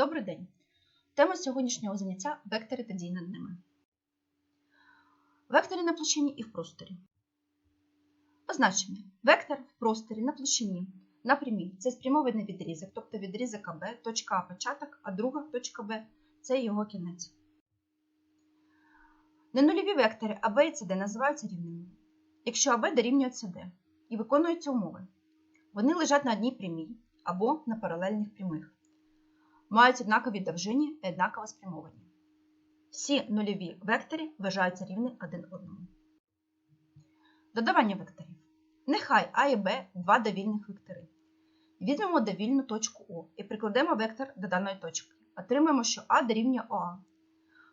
Добрий день! Тема сьогоднішнього заняття вектори та дії над ними. Вектори на площині і в просторі. Позначення. Вектор в просторі на площині на прямій це спрямований відрізок, тобто відрізок АБ, точка А початок, а друга точка Б це його кінець. Ненульові вектори АБ і СД називаються рівними, якщо АБ дорівнює СД і виконуються умови. Вони лежать на одній прямій або на паралельних прямих мають однакові довжині і однаково спрямовані. Всі нульові вектори вважаються рівні один одному. Додавання векторів. Нехай А і Б два довільних вектори. Візьмемо довільну точку О і прикладемо вектор до даної точки. Отримаємо, що А дорівнює ОА.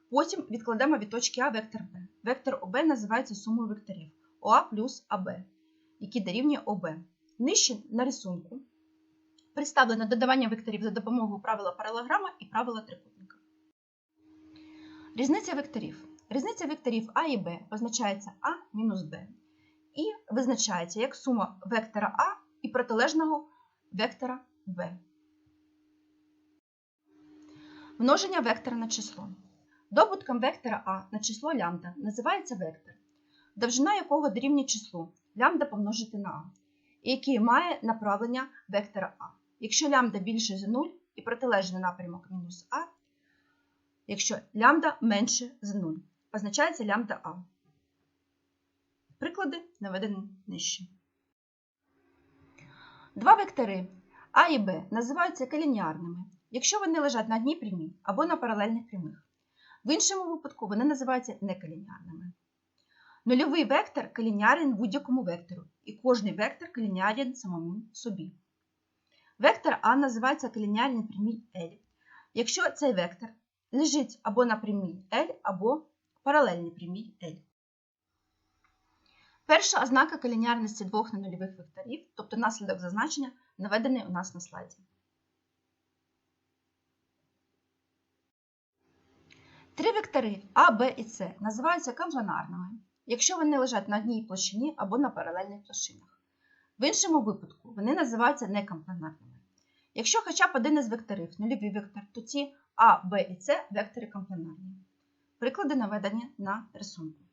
Потім відкладемо від точки А вектор Б. Вектор ОБ називається сумою векторів ОА плюс АБ, які дорівнює ОБ. Нижче на рисунку представлено додавання векторів за допомогою правила паралограма і правила трикутника. Різниця векторів. Різниця векторів А і Б позначається А мінус Б і визначається як сума вектора А і протилежного вектора Б. Множення вектора на число. Добутком вектора А на число лямбда називається вектор, довжина якого дорівнює числу лямбда помножити на А, і який має направлення вектора А. Якщо лямбда більше за 0 і протилежний напрямок мінус А, якщо лямбда менше за 0, позначається лямбда А. Приклади наведені нижче. Два вектори А і Б називаються колініарними, якщо вони лежать на одній прямій або на паралельних прямих. В іншому випадку вони називаються неколініарними. Нульовий вектор колініарен будь-якому вектору, і кожний вектор колініарен самому собі. Вектор А називається колініальній прямій L, якщо цей вектор лежить або на прямій L, або паралельній прямій L. Перша ознака колініарності двох ненульових векторів, тобто наслідок зазначення, наведений у нас на слайді. Три вектори А, Б і С називаються компланарними, якщо вони лежать на одній площині або на паралельних площинах. В іншому випадку вони називаються некомпланарними. Якщо хоча б один із векторів нульовий вектор, то ці А, Б і С вектори компланарні. Приклади наведені на рисунку.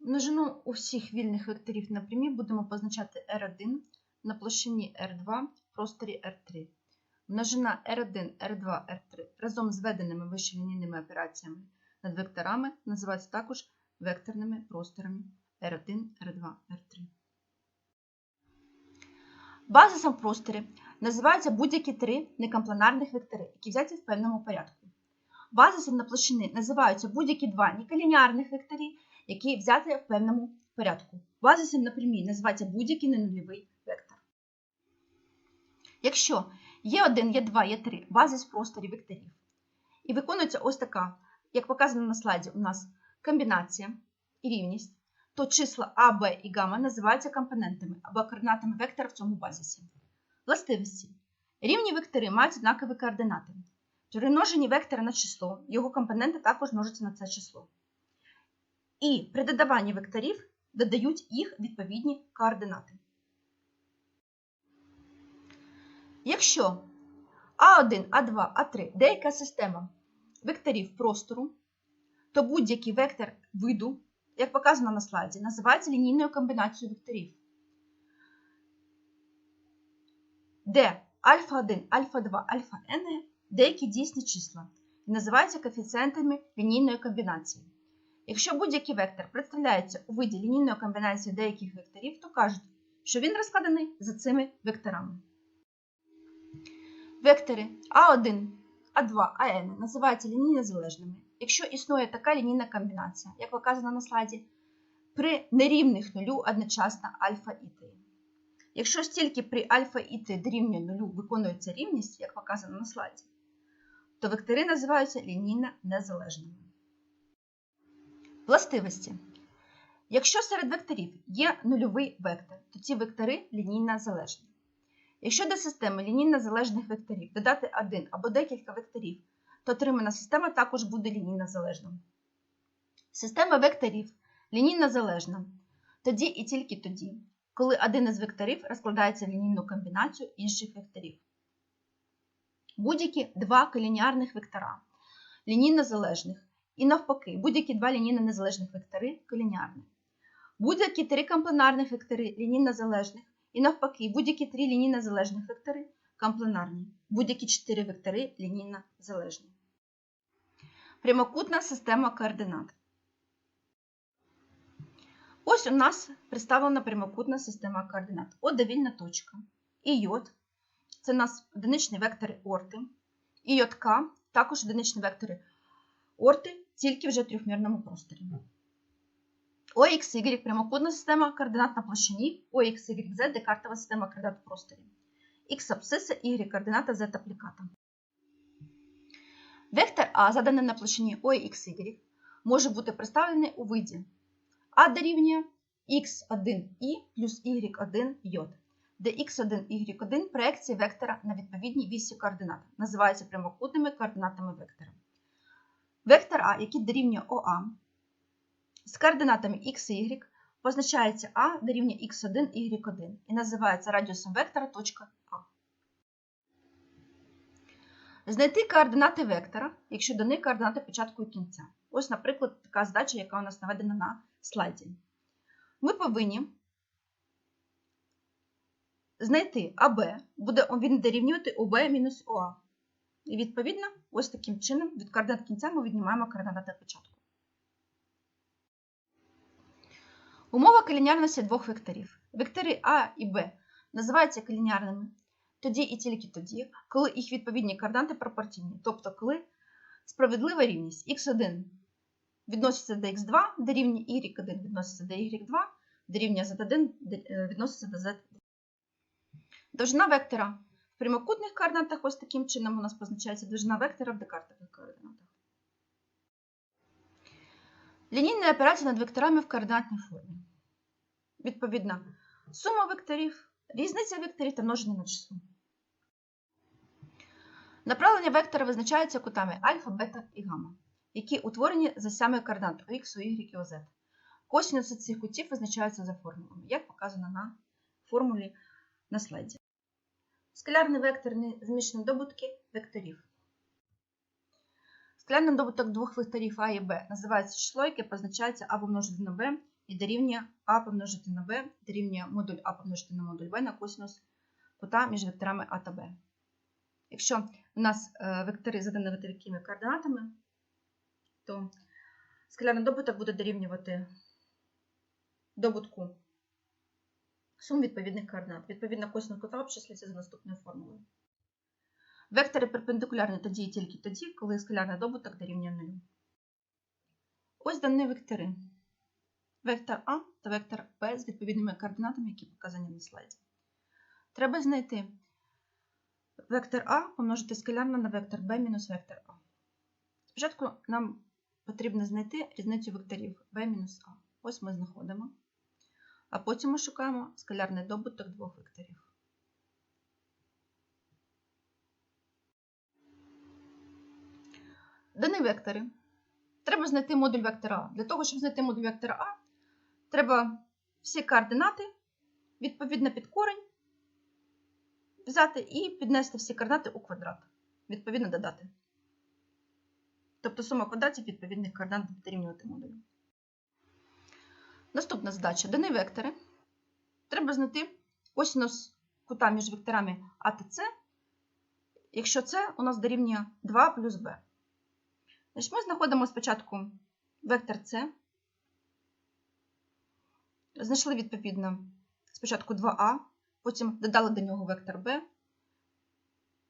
Множину усіх вільних векторів на прямі будемо позначати R1 на площині R2 в просторі R3. Множина R1, R2, R3 разом з введеними вище операціями над векторами називаються також векторними просторами R1, R2, R3. Базисом в просторі називаються будь-які три некомпланарних вектори, які взяті в певному порядку. Базисом на площини називаються будь-які два неколініарних векторі, які взяті в певному порядку. Базисом на прямій називається будь-який ненульовий вектор. Якщо є 1, є 2, є 3 базис в просторі векторів, і виконується ось така, як показано на слайді, у нас комбінація і рівність, то числа А, Б і гамма називаються компонентами або координатами вектора в цьому базисі. Властивості. Рівні вектори мають однакові координати. При множенні вектора на число, його компоненти також множаться на це число. І при додаванні векторів додають їх відповідні координати. Якщо А1, А2, А3 деяка система векторів простору, то будь-який вектор виду як показано на слайді, називається лінійною комбінацією векторів, де альфа-1, альфа-2, альфа-n деякі дійсні числа і називаються коефіцієнтами лінійної комбінації. Якщо будь-який вектор представляється у виді лінійної комбінації деяких векторів, то кажуть, що він розкладений за цими векторами. Вектори А1, А2, АН називаються лінійно залежними якщо існує така лінійна комбінація, як показано на слайді, при нерівних нулю одночасно альфа і т. Якщо ж тільки при альфа і т дорівнює нулю виконується рівність, як показано на слайді, то вектори називаються лінійно незалежними. Властивості. Якщо серед векторів є нульовий вектор, то ці вектори лінійно залежні. Якщо до системи лінійно залежних векторів додати один або декілька векторів, то отримана система також буде лінійно залежна. Система векторів лінійно залежна тоді і тільки тоді, коли один із векторів розкладається в лінійну комбінацію інших векторів. будь-які два колініарних вектора лінійно залежних, і навпаки, будь-які два лінійно незалежних вектори колініарні. Будь-які три комплементарних вектори лінійно залежних, і навпаки, будь-які три лінійно залежних вектори комплементарні, будь-які чотири вектори лінійно залежні. Прямокутна система координат. Ось у нас представлена прямокутна система координат. О довільна точка. І це у нас одиничні вектори орти. І К також одиничні вектори орти, тільки вже в трьохмірному просторі. OXY прямокутна система координат на площині, OXYZ декартова система координат в просторі. X абсциса, Y координата, Z апліката. Вектор А, заданий на площині OXY, може бути представлений у виді А дорівнює x1i плюс y1 йод, де x1 і y1 проекції вектора на відповідній вісі координат, називаються прямокутними координатами вектора. Вектор А, який дорівнює ОА, з координатами x і y позначається А дорівнює x1 y1 і називається радіусом вектора точка А. Знайти координати вектора, якщо дані координати початку і кінця. Ось, наприклад, така задача, яка у нас наведена на слайді. Ми повинні знайти АБ, буде він дорівнювати ОБ мінус ОА. І відповідно, ось таким чином від координат кінця ми віднімаємо координати початку. Умова колініарності двох векторів. Вектори А і Б називаються колініарними тоді і тільки тоді, коли їх відповідні координати пропорційні, тобто коли справедлива рівність x1 відноситься до x2, дорівнює y1 відноситься до y2, дорівнює z1 відноситься до z2. Довжина вектора в прямокутних координатах ось таким чином у нас позначається довжина вектора в декартових координатах. Лінійна операція над векторами в координатній формі. Відповідно, сума векторів, різниця векторів та множення на число. Направлення вектора визначається кутами альфа, бета і гамма, які утворені за саме координат у x, у y і у z. Косинуси цих кутів визначаються за формулами, як показано на формулі на слайді. Скалярний векторний змішані добутки векторів. Скалярний добуток двох векторів А і Б називається число, яке позначається А помножити на Б і дорівнює А помножити на Б, дорівнює модуль А помножити на модуль Б на косинус кута між векторами А та Б. Якщо у нас вектори задані такими координатами, то скалярний добуток буде дорівнювати добутку сум відповідних координат. Відповідно, косинус кута обчислюється за наступною формулою. Вектори перпендикулярні тоді і тільки тоді, коли скалярний добуток дорівнює нулю. Ось дані вектори. Вектор А та вектор Б з відповідними координатами, які показані на слайді. Треба знайти вектор А помножити скалярно на вектор b мінус вектор А. Спочатку нам потрібно знайти різницю векторів b мінус А. Ось ми знаходимо. А потім ми шукаємо скалярний добуток двох векторів. Дані вектори. Треба знайти модуль вектора А. Для того, щоб знайти модуль вектора А, треба всі координати відповідно під корень взяти і піднести всі координати у квадрат. Відповідно додати. Тобто сума квадратів відповідних координат буде дорівнювати модулю. Наступна задача. Дані вектори. Треба знайти косинус кута між векторами А та С, якщо це у нас дорівнює 2 плюс b. Значить, Ми знаходимо спочатку вектор С, знайшли відповідно спочатку 2а, потім додали до нього вектор b,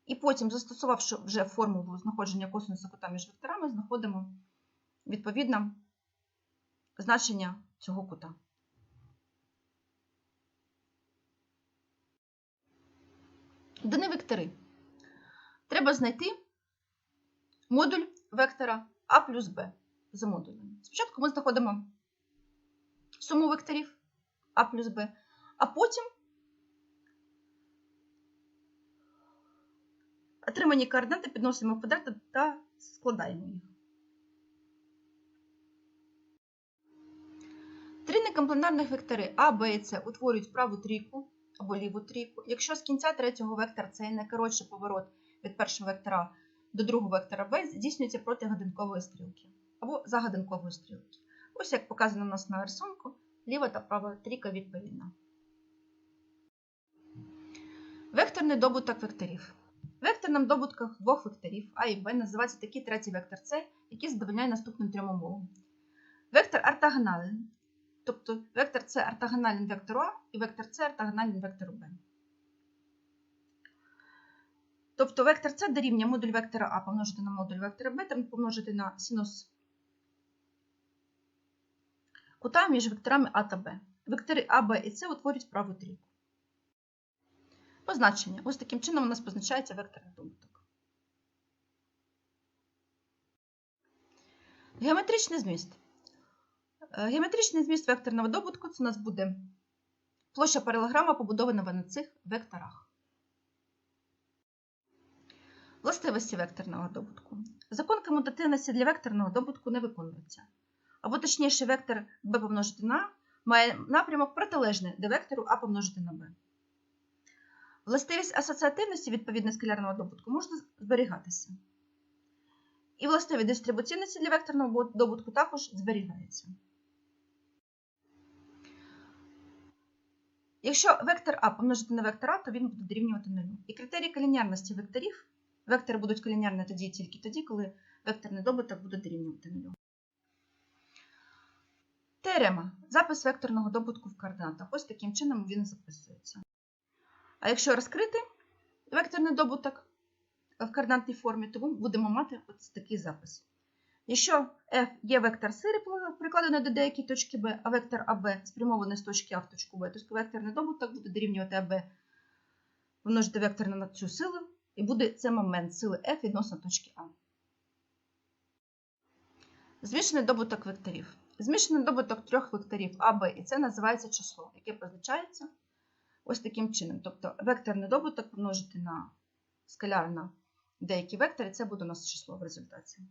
і потім, застосувавши вже формулу знаходження косинусу кута між векторами, знаходимо відповідно значення цього кута. Дані вектори. Треба знайти модуль вектора А плюс Б за модулем. Спочатку ми знаходимо суму векторів А плюс Б, а потім отримані координати підносимо в квадрат та складаємо їх. Три некомпленарних вектори А, Б і С утворюють праву трійку або ліву трійку. Якщо з кінця третього вектора це найкоротший поворот від першого вектора до другого вектора b здійснюється проти годинкової стрілки або за годинкової стрілки. Ось як показано у нас на рисунку, ліва та права трійка відповідна. Векторний добуток векторів. Векторним добутком двох векторів А і Б називається такий третій вектор С, який задовольняє наступним трьом умовам. Вектор ортогональний, тобто вектор С ортогональний вектору А і вектор С ортогональний вектору Б. Тобто вектор С дорівнює модуль вектора А помножити на модуль вектора Б та помножити на синус кута між векторами А та Б. Вектори А, Б і С утворюють праву трійку. Позначення. Ось таким чином у нас позначається векторний добуток. Геометричний зміст. Е, Геометричний зміст векторного добутку це у нас буде площа паралограма, побудована на цих векторах. Властивості векторного добутку. Закон комутативності для векторного добутку не виконується. Або точніше, вектор b помножити на має напрямок протилежний до вектору А помножити на b. Властивість асоціативності відповідно скалярного добутку можна зберігатися. І властивість дистрибуційності для векторного добутку також зберігається. Якщо вектор А помножити на вектор А, то він буде дорівнювати нулю. І критерії колініарності векторів вектори будуть колініарні тоді тільки тоді, коли векторний добуток буде дорівнювати нулю. Теорема. Запис векторного добутку в координатах. Ось таким чином він записується. А якщо розкрити векторний добуток в координатній формі, то ми будемо мати ось такий запис. Якщо f є вектор сири, прикладений до деякої точки B, а вектор AB спрямований з точки А в точку B, то векторний добуток буде дорівнювати AB помножити вектор на цю силу, і буде це момент сили F відносно точки А. Змішаний добуток векторів. Змішаний добуток трьох векторів А, Б і С називається число, яке позначається ось таким чином. Тобто векторний добуток помножити на скаляр на деякі вектори, це буде у нас число в результаті.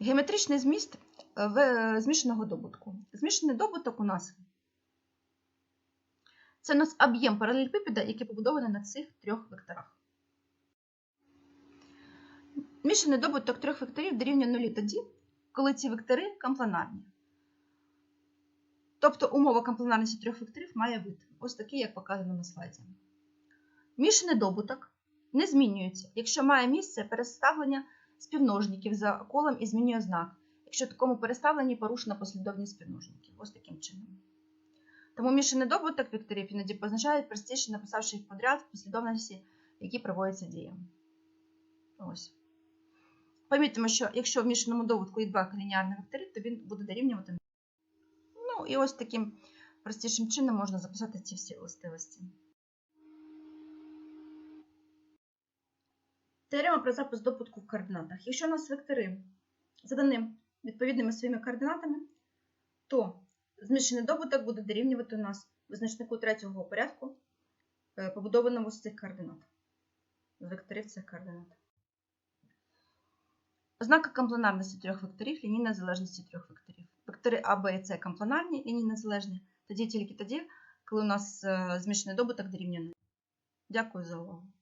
Геометричний зміст в змішаного добутку. Змішаний добуток у нас це у нас об'єм паралелепіпеда, який побудований на цих трьох векторах. Змішаний добуток трьох векторів дорівнює нулі тоді, коли ці вектори компланарні. Тобто умова компланарності трьох векторів має вид. Ось такий, як показано на слайді. Мішаний добуток не змінюється, якщо має місце переставлення співножників за колом і змінює знак, якщо в такому переставленні порушена послідовність співножників. Ось таким чином. Тому мішаний добуток векторів іноді позначають простіше, написавши їх подряд в послідовності, які проводяться діями. Ось. Помітимо, що якщо в мішаному добутку є два колініарні вектори, то він буде дорівнювати. Ну, і ось таким простішим чином можна записати ці всі властивості. Теорема про запис добутку в координатах. Якщо у нас вектори задані відповідними своїми координатами, то змішаний добуток буде дорівнювати у нас визначнику третього порядку, е, побудованому з цих координат. З векторів цих координат. Ознака компланарності трьох векторів, лінійна залежності трьох векторів. Вектори А, Б і С компланарні, лінійно залежні, тоді тільки тоді, коли у нас е, змішаний добуток дорівнює 0. Дякую за увагу.